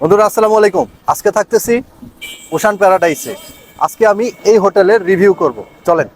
বন্ধুরা আসসালামু আলাইকুম। আজকে থাকতেছি ওশান প্যারাডাইসে। আজকে আমি এই হোটেলের রিভিউ করব। চলেন।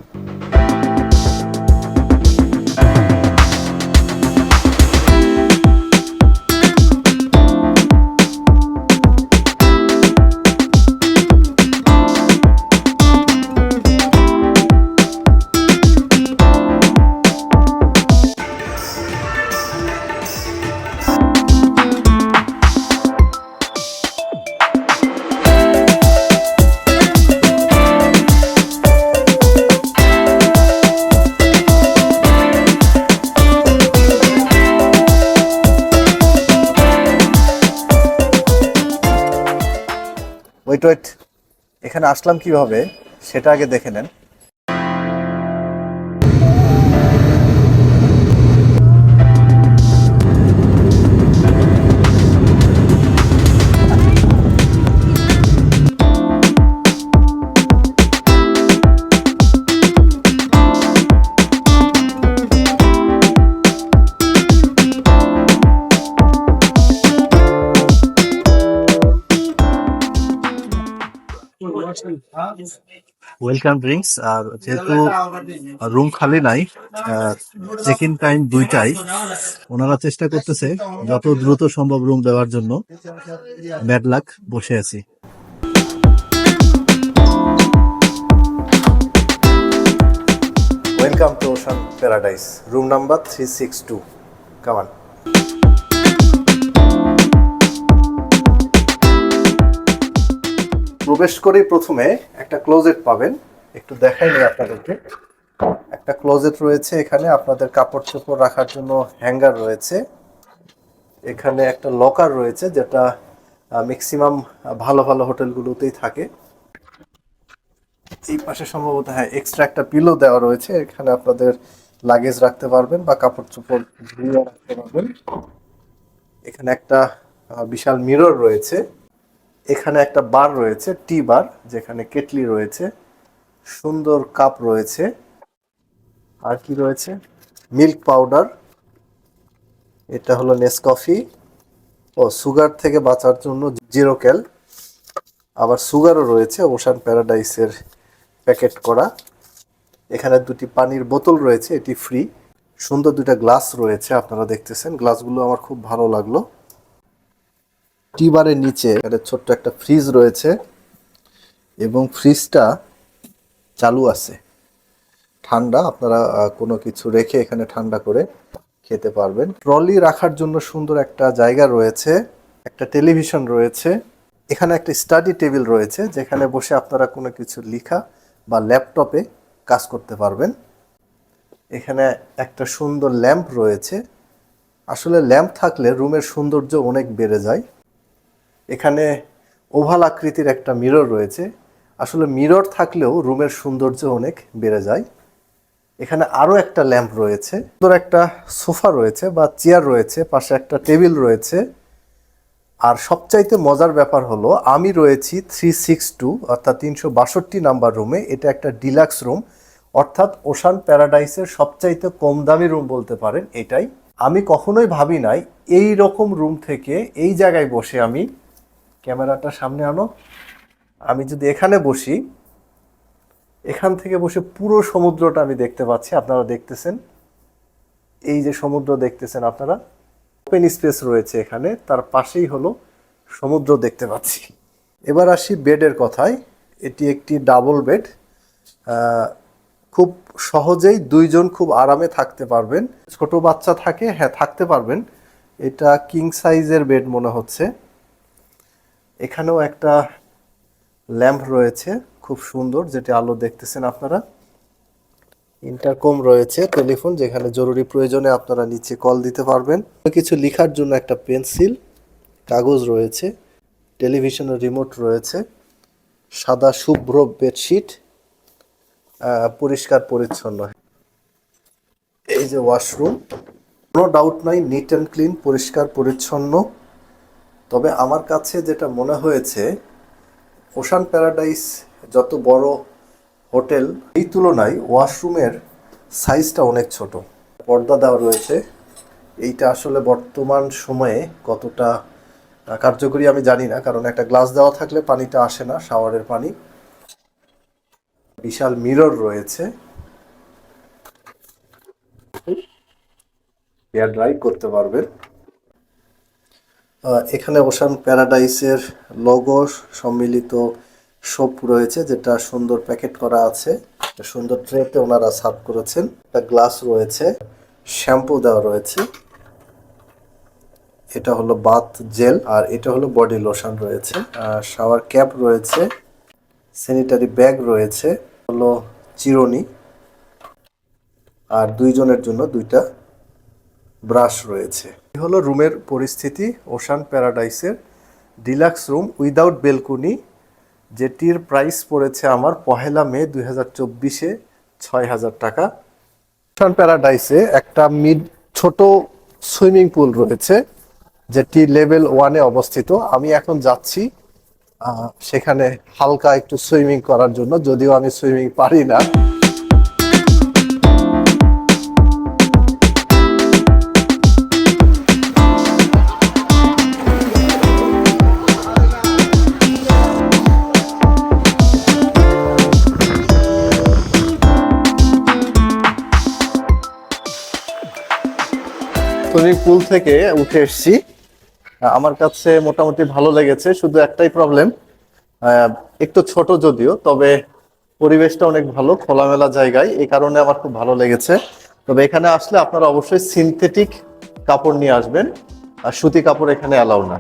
এখানে আসলাম কীভাবে সেটা আগে দেখে নেন। ওয়েলকাম ড্রিঙ্কস আর যেহেতু রুম খালি নাই চেক ইন টাইম দুইটাই, ওনারা চেষ্টা করতেছে যত দ্রুত সম্ভব রুম দেওয়ার জন্য। ব্যাড লাক বসে আছি। Welcome to ocean paradise room number three six two কামান প্রবেশ করেই প্রথমে একটা ক্লোজেট পাবেন। একটু দেখাই নি আপনাদেরকে। একটা ক্লোজেট রয়েছে এখানে, আপনাদের কাপড় চোপড় রাখার জন্য হ্যাঙ্গার রয়েছে। এখানে একটা লকার রয়েছে যেটা ম্যাক্সিমাম ভালো ভালো হোটেলগুলোতেই থাকে। এই পাশে সম্ভবত হ্যাঁ এক্সট্রা একটা পিলো দেওয়া রয়েছে। এখানে আপনাদের লাগেজ রাখতে পারবেন বা কাপড় চোপড় ধুয়ে রাখতে পারবেন। এখানে একটা বিশাল মিরর রয়েছে। এখানে একটা বার রয়েছে, টি বার, যেখানে কেটলি রয়েছে, সুন্দর কাপ রয়েছে, আর কি রয়েছে? মিল্ক পাউডার, এটা হলো নেসকফি, ও, সুগার থেকে বাঁচার জন্য জিরো ক্যাল। আবার সুগারও রয়েছে, ওশান প্যারাডাইসের প্যাকেট করা। এখানে দুটি পানির বোতল রয়েছে, এটি ফ্রি। সুন্দর দুটা গ্লাস রয়েছে, আপনারা দেখতেছেন। গ্লাসগুলো আমার খুব ভালো লাগল। টি বারের নিচে একটা ছোট্ট একটা ফ্রিজ রয়েছে এবং ফ্রিজটা চালু আছে। ঠান্ডা, আপনারা কোনো কিছু রেখে এখানে ঠান্ডা করে খেতে পারবেন। ট্রলি রাখার জন্য সুন্দর একটা জায়গা রয়েছে, একটা টেলিভিশন রয়েছে, এখানে একটা স্টাডি টেবিল রয়েছে, যেখানে বসে আপনারা কোনো কিছু লেখা বা ল্যাপটপে কাজ করতে পারবেন। এখানে একটা সুন্দর ল্যাম্প রয়েছে। আসলে ল্যাম্প থাকলে রুমের সৌন্দর্য অনেক বেড়ে যায়। এখানে ওভাল আকৃতির একটা মিরর রয়েছে। আসলে মিরর থাকলেও রুমের সৌন্দর্য অনেক বেড়ে যায়। এখানে আরও একটা ল্যাম্প রয়েছে। সুন্দর একটা সোফা রয়েছে বা চেয়ার রয়েছে, পাশে একটা টেবিল রয়েছে। আর সবচাইতে মজার ব্যাপার হলো, আমি রয়েছি থ্রি সিক্স টু, অর্থাৎ তিনশো বাষট্টি নাম্বার রুমে। এটা একটা ডিলাক্স রুম। অর্থাৎ ওশান প্যারাডাইসের সবচাইতে কম দামি রুম বলতে পারেন এটাই। আমি কখনোই ভাবি নাই এই রকম রুম থেকে এই জায়গায় বসে আমি ক্যামেরাটা সামনে আনো। আমি যদি এখানে বসি, এখান থেকে বসে পুরো সমুদ্রটা আমি দেখতে পাচ্ছি, আপনারা দেখতেছেন। এই যে সমুদ্র দেখতেছেন আপনারা ওপেন স্পেস রয়েছে এখানে, তার পাশেই হলো সমুদ্র দেখতে পাচ্ছি। এবার আসি বেডের কথায়, এটি একটি ডাবল বেড খুব সহজেই দুইজন খুব আরামে থাকতে পারবেন। ছোট বাচ্চা থাকে হ্যাঁ থাকতে পারবেন। এটা কিং সাইজের বেড মনে হচ্ছে। এখানেও একটা ল্যাম্প রয়েছে, খুব সুন্দর, যেটি আলো দেখতেছেন আপনারা। ইন্টারকম রয়েছে টেলিফোন, যেখানে জরুরি প্রয়োজনে আপনারা নিচে কল দিতে পারবেন। কিছু লেখার জন্য একটা পেন্সিল, কাগজ রয়েছে, টেলিভিশনের রিমোট রয়েছে, সাদা শুভ্র বেডশিট পরিষ্কার পরিচ্ছন্ন। এই যে ওয়াশরুম কোনো ডাউট নাই, নিট অ্যান্ড ক্লিন, পরিষ্কার পরিচ্ছন্ন। তবে আমার কাছে যেটা মনে হয়েছে, ওশান প্যারাডাইস যত বড় হোটেল, এই তুলনায় ওয়াশরুমের সাইজটা অনেক ছোট। পর্দা দেওয়া রয়েছে। এইটা আসলে বর্তমান সময়ে কতটা কার্যকরী আমি জানি না, কারণ একটা গ্লাস দেওয়া থাকলে পানিটা আসে না, শাওয়ারের পানি। বিশাল মিরর রয়েছে। হেয়ার ড্রাই করতে পারবেন। এখানে ওশান প্যারাডাইসের লোগো সম্মিলিত সোপ রয়েছে, যেটা সুন্দর প্যাকেট করা আছে। সুন্দর ট্রেতে ওনারা সার্ভ করেছেন। একটা গ্লাস রয়েছে শ্যাম্পু দেওয়া রয়েছে। এটা হলো বাথ জেল আর এটা হলো বডি লোশন রয়েছে। শাওয়ার ক্যাপ রয়েছে স্যানিটারি ব্যাগ রয়েছে, হলো চিরুনি। আর দুইজনের জন্য দুইটা ব্রাশ রয়েছে। হলো রুমের পরিস্থিতি, ওশান প্যারাডাইসের ডিলাক্স রুম উইদাউট বেলকুনি, যেটির প্রাইস পড়েছে আমার পহেলা মে দুই হাজার চব্বিশে ছয় হাজার টাকা। ওশান প্যারাডাইসে একটা মিড, ছোট সুইমিং পুল রয়েছে, যেটি লেভেল ওয়ানে অবস্থিত। আমি এখন যাচ্ছি সেখানে হালকা একটু সুইমিং করার জন্য, যদিও আমি সুইমিং পারি না। সুইমিং পুল থেকে উঠে এসছি। আমার কাছে মোটামুটি ভালো লেগেছে, শুধু একটাই প্রবলেম একটু ছোট যদিও, তবে পরিবেশটা অনেক ভালো, খোলামেলা জায়গায়, এই কারণে আমার খুব ভালো লেগেছে। তবে এখানে আসলে আপনারা অবশ্যই সিনথেটিক কাপড় নিয়ে আসবেন, আর সুতি কাপড় এখানে অ্যালাউ না।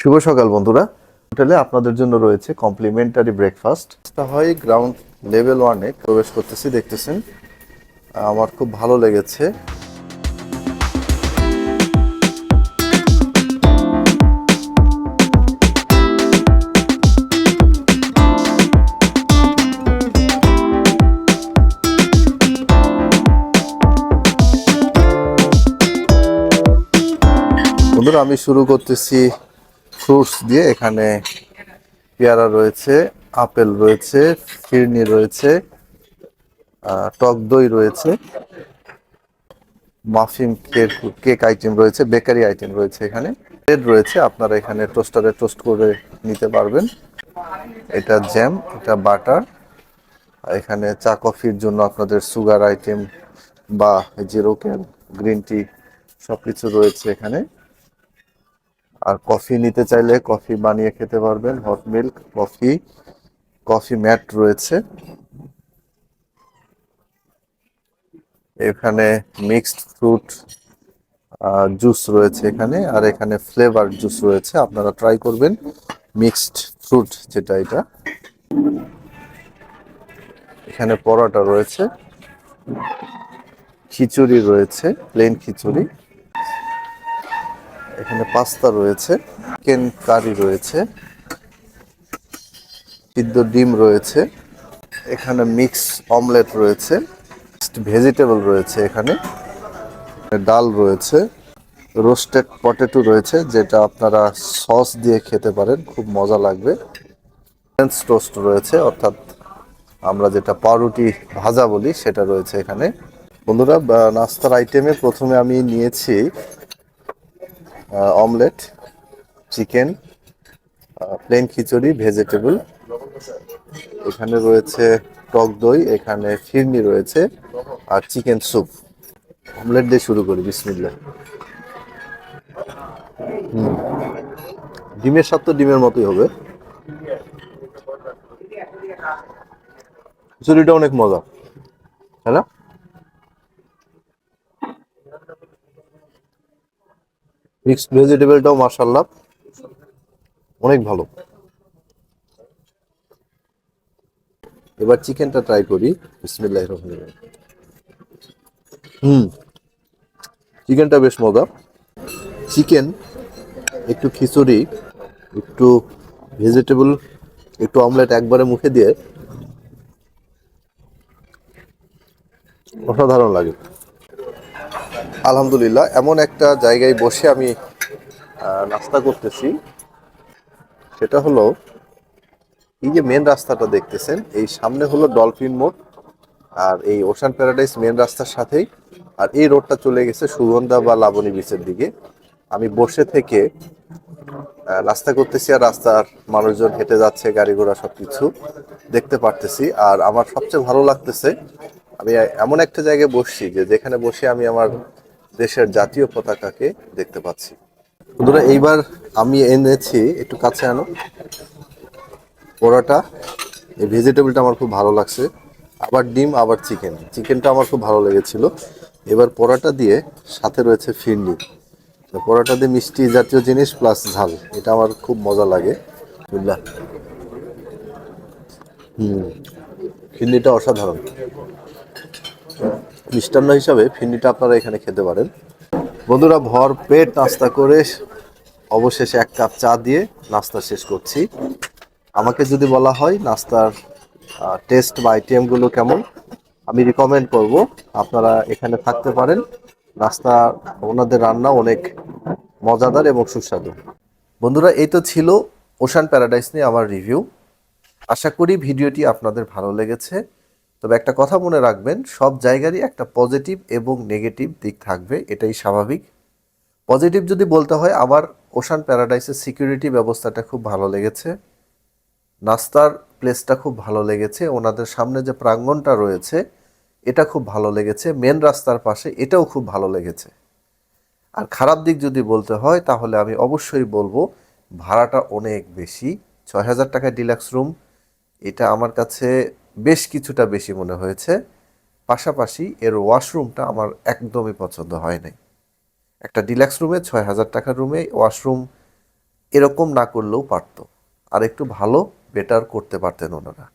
শুভ সকাল বন্ধুরা। হোটেলে আপনাদের জন্য রয়েছে কমপ্লিমেন্টারি ব্রেকফাস্ট হয় গ্রাউন্ড লেভেল ওয়ানে প্রবেশ করতেছি, দেখতেছেন। আমার খুব ভালো লেগেছে। বন্ধুরা, আমি শুরু করতেছি ফ্রুটস দিয়ে এখানে পেয়ারা রয়েছে, আপেল রয়েছে ফিরনি রয়েছে টক দই রয়েছে মাফিন কেক কেক আইটেম রয়েছে বেকারি আইটেম রয়েছে এখানে। ব্রেড রয়েছে, আপনারা এখানে টোস্টারে টোস্ট করে নিতে পারবেন। এটা জ্যাম এটা বাটার এখানে চা কফির জন্য আপনাদের সুগার আইটেম বা জিরো ক্যান গ্রিন টি সবকিছু রয়েছে এখানে। আর কফি নিতে চাইলে কফি বানিয়ে খেতে পারবেন hot milk coffee coffee mate রয়েছে। এখানে মিক্সড ফ্রুট জুস রয়েছে এখানে, আর এখানে ফ্লেভার জুস রয়েছে, আপনারা ট্রাই করবেন মিক্সড ফ্রুট যেটা এটা। এখানে পরোটা রয়েছে, খিচুড়ি রয়েছে প্লেন খিচুড়ি। এখানে পাস্তা রয়েছে চিকেন কারি রয়েছে, সিদ্ধ ডিম রয়েছে, এখানে মিক্স অমলেট রয়েছে ভেজিটেবল রয়েছে এখানে ডাল রয়েছে, রোস্টেড পটেটো রয়েছে, যেটা আপনারা সস দিয়ে খেতে পারেন, খুব মজা লাগবে। ফ্রেঞ্চ টোস্ট রয়েছে, অর্থাৎ আমরা যেটা পাউরুটি ভাজা বলি, সেটা রয়েছে এখানে। বন্ধুরা নাস্তার আইটেমে প্রথমে আমি নিয়েছি omelette chicken plain khichuri vegetable এখানে রয়েছে টক দই, এখানে ফিরনি রয়েছে, আর চিকেন স্যুপ অমলেট দিয়ে শুরু করি বিসমিল্লা। ডিমের স্বাদ তো ডিমের মতোই হবে। খিচুড়িটা অনেক মজা। তাই মিক্সড ভেজিটেবলটাও মার্শাল্লাহ অনেক ভালো। এবার চিকেনটা ট্রাই করি। বিসমিল্লাহ রহমান হুম। চিকেনটা বেশ মজা। চিকেন, একটু খিচুড়ি, একটু ভেজিটেবল, একটু অমলেট একবারে মুখে দিয়ে অসাধারণ লাগে। আলহামদুলিল্লাহ, এমন একটা জায়গায় বসে আমি নাস্তা করতেছি। সেটা হলো, এই যে মেন রাস্তাটা দেখতেছেন, এই সামনে হলো ডলফিন মোড় আর এই ওশান প্যারাডাইস মেন রাস্তার সাথেই, আর এই রোডটা চলে গেছে সুগন্ধা বা লাবণী বিচের দিকে। আমি বসে থেকে নাস্তা করতেছি আর রাস্তার মানুষজন হেঁটে যাচ্ছে, গাড়ি ঘোড়া সব কিছু দেখতে পারতেছি। আর আমার সবচেয়ে ভালো লাগতেছে, আমি এমন একটা জায়গায় বসছি যে যেখানে বসে আমি আমার দেশের জাতীয় পতাকাকে দেখতে পাচ্ছি। বন্ধুরা, এইবার আমি এনেছি, একটু কাছে আনো। পরোটা। এই ভেজিটেবলটা আমার খুব ভালো লাগছে। আবার ডিম, আবার চিকেন। চিকেনটা আমার খুব ভালো লেগেছিল। এবার পরোটা দিয়ে সাথে রয়েছে ফিরনি। পরোটা দিয়ে মিষ্টি জাতীয় জিনিস প্লাস ঝাল। এটা আমার খুব মজা লাগে। বুঝলা হুম। ফিরনিটা অসাধারণ। মিষ্টান্ন হিসাবে ফিরনিটা আপনারা এখানে খেতে পারেন। বন্ধুরা, ভর পেট নাস্তা করে অবশেষে এক কাপ চা দিয়ে নাস্তা শেষ করছি। আমাকে যদি বলা হয় নাস্তার টেস্ট বা আইটেমগুলো কেমন, আমি রিকমেন্ড করব। আপনারা এখানে থাকতে পারেন। নাস্তা, ওনাদের রান্না অনেক মজাদার এবং সুস্বাদু। বন্ধুরা, এই তো ছিল ওশান প্যারাডাইস নিয়ে আমার রিভিউ আশা করি ভিডিওটি আপনাদের ভালো লেগেছে। তবে একটা কথা মনে রাখবেন, সব জায়গারই একটা পজিটিভ এবং নেগেটিভ দিক থাকবে, এটাই স্বাভাবিক। পজিটিভ যদি বলতে হয় আমার ওশান প্যারাডাইসের সিকিউরিটি ব্যবস্থাটা খুব ভালো লেগেছে। নাস্তার প্লেসটা খুব ভালো লেগেছে, ওনাদের সামনে যে প্রাঙ্গণটা রয়েছে, এটা খুব ভালো লেগেছে মেন রাস্তার পাশে এটাও খুব ভালো লেগেছে। আর খারাপ দিক যদি বলতে হয়, তাহলে আমি অবশ্যই বলব, ভাড়াটা অনেক বেশি, ছয় হাজার টাকা ডিলাক্স রুম এটা আমার কাছে বেশ কিছুটা বেশি মনে হয়েছে। পাশাপাশি এর ওয়াশরুমটা আমার একদমই পছন্দ হয় নাই। একটা ডিলাক্স রুমে ছয় হাজার টাকার রুমে ওয়াশরুম এরকম না করলেও পারতো। আর একটু ভালো, বেটার করতে পারতেন ওনারা।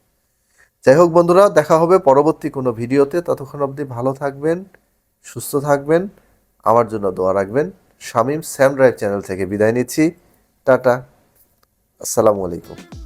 যাই হোক বন্ধুরা, দেখা হবে পরবর্তী কোনো ভিডিওতে। ততক্ষণ অবধি ভালো থাকবেন, সুস্থ থাকবেন, আমার জন্য দোয়া রাখবেন। শামীম স্যাম ড্রাইভ চ্যানেল থেকে বিদায় নিচ্ছি। টাটা, আসসালামু আলাইকুম।